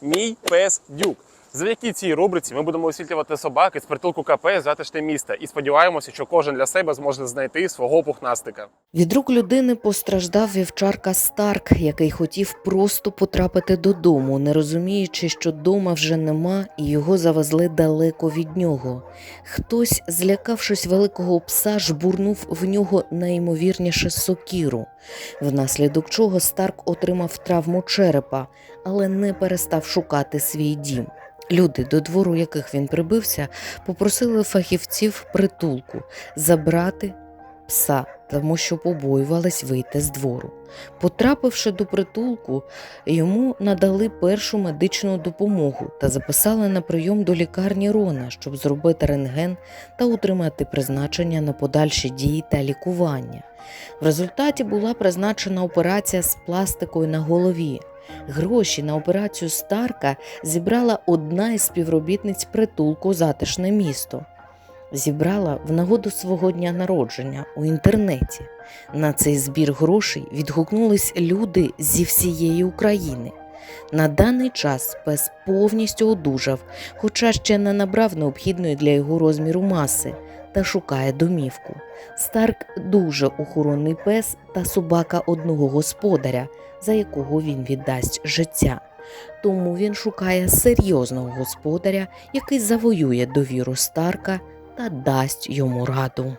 Мій пес Дюк. Завдяки цій рубриці ми будемо освітлювати собаки з притулку КП затишне місто і сподіваємося, що кожен для себе зможе знайти свого пухнастика. Від рук людини постраждав вівчарка Старк, який хотів просто потрапити додому, не розуміючи, що дома вже нема, і його завезли далеко від нього. Хтось, злякавшись великого пса, жбурнув в нього найімовірніше сокіру, внаслідок чого Старк отримав травму черепа, але не перестав шукати свій дім. Люди, до двору яких він прибився, попросили фахівців притулку забрати пса, тому що побоювались вийти з двору. Потрапивши до притулку, йому надали першу медичну допомогу та записали на прийом до лікарні Рона, щоб зробити рентген та отримати призначення на подальші дії та лікування. В результаті була призначена операція з пластикою на голові. Гроші на операцію Старка зібрала одна із співробітниць притулку Затишне місто зібрала в нагоду свого дня народження у інтернеті. На цей збір грошей відгукнулись люди зі всієї України. На даний час пес повністю одужав, хоча ще не набрав необхідної для його розміру маси та шукає домівку. Старк дуже охоронний пес та собака одного господаря, за якого він віддасть життя. Тому він шукає серйозного господаря, який завоює довіру Старка та дасть йому раду.